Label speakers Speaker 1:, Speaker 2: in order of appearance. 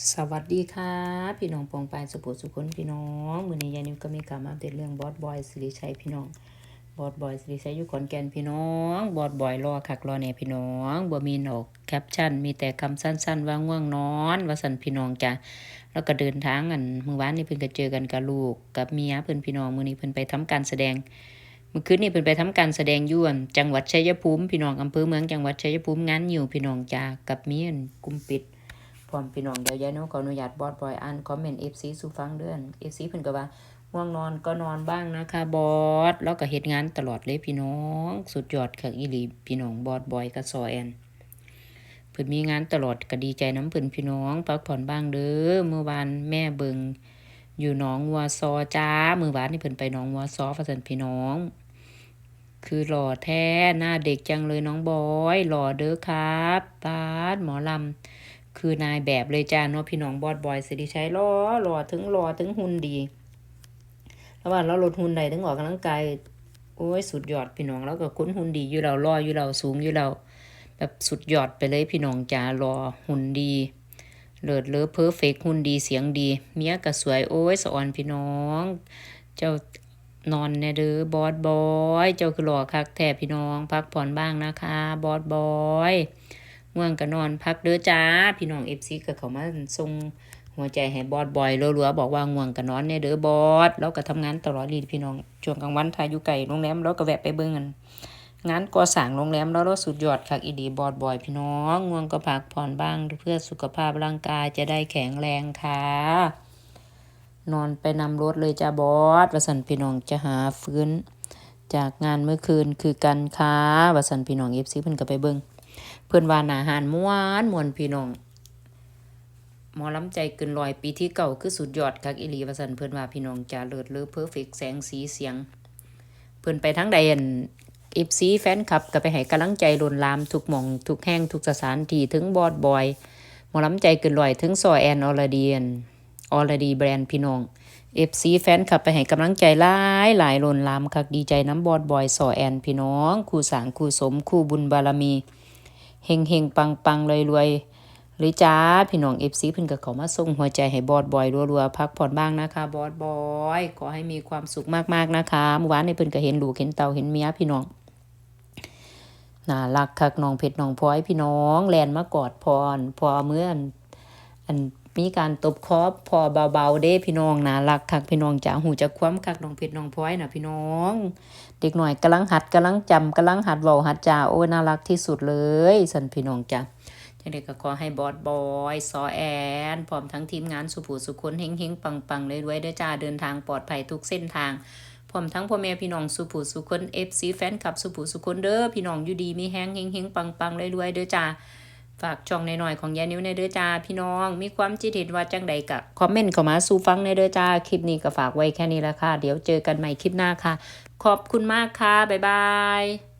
Speaker 1: สวัสดีค่ะ พี่น้องปองปายสุโขสุคนพี่น้องมือนี้ยานิวก็มีการมาอัปเดตเรื่องบอสบอยสิริชัยพี่น้องบอสบอยสิริชัยอยู่ขอนแก่นพี่น้องบอสบอยรอคักรอแหน่ยพี่น้องบ่มีนอกแคปชั่นมีแต่คำสั้น ๆ ว่าง่วงนอน ว่าสันพี่น้องจ้ะแล้วก็เดินทางกันเมื้อวานนี้เพิ่นก็เจอกันกับลูกกับเมียเพิ่นพี่น้องมื้อนี้เพิ่นไปทำการแสดงเมื่อคืนนี้เพิ่นไปทำการแสดงยวนจังหวัดชัยภูมิพี่น้องอำเภอเมืองจังหวัดชัยภูมิงานอยู่พี่น้องจ้ากับเมียนกุมปิด พร้อมพี่น้องเดี๋ยวยายน้องขออนุญาตบอสบอยอ่านคอมเมนต์ FC สู่ฟังเดือน FC เพิ่นก็ว่าง่วงนอนก็นอนบ้างนะคะบอสแล้วก็เฮ็ดงานตลอดเลยพี่น้อง สุดยอดค่ะอีหลีพี่น้องบอสบอยกับซอแอนเพิ่นมีงานตลอดก็ดีใจน้ำเพิ่นพี่น้องพักผ่อนบ้างเด้อเมื่อวานแม่เบิงอยู่หนองวัวซอจ้ามือวานนี่เพิ่นไปหนองวัวซอว่าซั่นพี่น้อง คือหล่อแท้หน้าเด็กจังเลยน้องบอย หล่อเด้อครับปาดหมอลำ คือนายแบบเลยจ้าเนาะพี่น้องบอดบอยสิริชัยรอรอถึงรอถึงหุ่นดีแล้วว่าเราลดหุ่นใดถึงออกกำลังกายโอ้ยสุดยอดพี่น้องแล้วก็คุ้นหุ่นดีอยู่เรารออยู่เราสูงอยู่เราแบบสุดยอดไปเลยพี่น้องจ้ารอหุ่นดีเลิศเลอเพอร์เฟกหุ่นดีเสียงดี เมียก็สวยโอ้ยสอนพี่น้อง เจ้านอนแน่เด้อบอสบอย เจ้าคือหล่อคักแท้พี่น้อง พักผ่อนบ้างนะคะ บอสบอย ง่วงก็นอนพักเด้อจ้า พี่น้องเอฟซีก็เขามาส่งหัวใจให้บอสบอยรัวๆบอกว่าง่วงก็นอนแน่เด้อบอสแล้วก็ทำงานตลอดรีพี่น้องช่วงกลางวันทายอยู่ไก่โรงแรมแล้วก็แวะไปเบิ่งกันงานก่อสร้างโรงแรมแล้วราสุดยอดคักอีดีบอสบอยพี่น้องง่วงก็พักผ่อนบ้างเพื่อสุขภาพร่างกายจะได้แข็งแรงค่ะ นอนไปนำรถเลยจ้าบอสวสันพี่น้องจะหาฟื้น จากงานเมื่อคืนคือกันค้าวสันพี่น้องเอฟซีเพิ่นก็ไปเบิ่ง เพิ่อนว่านาหารม่วนมวนพี่น้องหมอลำใจเกินร้อยปีที่เก่าคือสุดยอดคักอีหลีวสันเพิ่อนว่าพี่น้องจะเลิศเลอเพอร์เฟกแสงสีเสียง เพิ่อนไปทั้งใดอันเอฟซีแฟนคลับก็ไปให้กำลังใจลนลามทุกหม่องทุกแห่งทุกสถานที่ถึงบอดบอยหมอลำใจเกินร้อยถึงซอแอนออรดียนออลดีแบรนด์พี่น้อง FC แฟนคลับไปให้กำลังใจหลายหลายล้นลามคักดีใจน้ำบอดบอยสอแอนพี่น้องคู่สางคู่สมคู่บุญบารมี เฮงเฮงปังปังรวยรวยหรือจ้าพี่น้องเอฟซีเพิ่นก็เขามาส่งหัวใจให้บอดบอยรัวๆพักผ่อนบ้างนะคะบอดบอยขอให้มีความสุขมากๆนะคะเมื่อวานในเพิ่นก็เห็นลูกเห็นเต่าเห็นเมียพี่น้องน่ารักคักน้องเพชรน้องพลอยพี่น้องแลนมากอดพรพอเมื่อนอัน มีการตบคอพอเบาๆเด้พี่น้องนะรักคักพี่น้องจ้าหูจะคว้ำคักน้องเพชรน้องพลอยนะพี่น้อง เด็กหน่อยกำลังหัดกำลังจำกำลังหัดเว้าหัดจาโอ้ยน่ารักที่สุดเลยสันพี่น้องจ้าจังเด็กก็ขอให้บอสบอยซอแอนพร้อมทั้งทีมงานสุภูสุคนเฮงเฮงปังปังเลยด้วยเด้อจ้าเดินทางปลอดภัยทุกเส้นทางพร้อมทั้งพ่อแม่พี่น้องสุภูสุคนเอฟซีแฟนคลับสุภูสุคนเด้อพี่น้องอยู่ดีมีแห้งเฮงเฮงปังปังเลยด้วยเด้อจ้า ฝากช่องหน่อยๆของยานิ้วในเด้อจ้าพี่น้อง มีความคิดเห็นว่าจังใดกะคอมเมนต์เข้ามาสู่ฟังในเด้อจ้าคลิปนี้ก็ฝากไว้แค่นี้ละค่ะ เดี๋ยวเจอกันใหม่คลิปหน้าค่ะ ขอบคุณมากค่ะ บ๊ายบาย